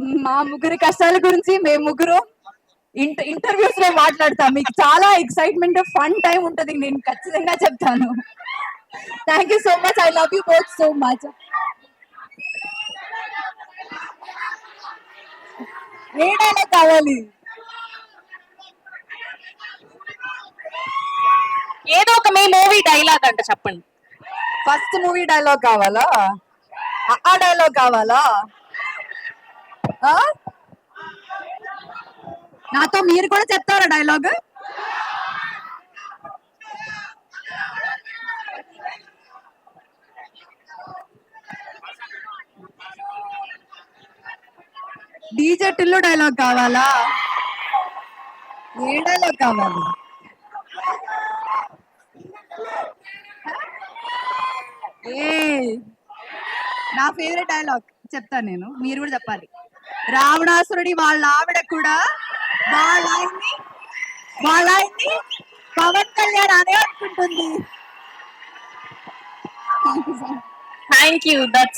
మా ముగ్గురి కష్టాల గురించి మేము ముగ్గురు ఇంట ఇంటర్వ్యూస్లో మాట్లాడతాం. మీకు చాలా ఎక్సైట్మెంట్ ఫన్ టైం ఉంటది. నేను ఖచ్చితంగా చెప్తాను. Thank you so much I love you both so much ఏడైనా కావాలి? ఏదో ఒక మీ మూవీ డైలాగ్ అంట చెప్పండి. ఫస్ట్ మూవీ డైలాగ్ కావాలా? ఆ- డైలాగ్ కావాలా? నాతో మీరు కూడా చెప్తారా డైలాగ్? డీజే టిల్లు డైలాగ్ కావాలా? ఏ డైలాగ్ కావాలి? ఏ నా ఫేవరెట్ డైలాగ్ చెప్తాను నేను మీరు కూడా చెప్పాలి. రావణాసురుడి వాళ్ళ ఆవిడ కూడా వాళ్ళ ఆయన్ని వాళ్ళ ఆయన్ని పవన్ కళ్యాణ్ అనే అనుకుంటుంది. Thank you that's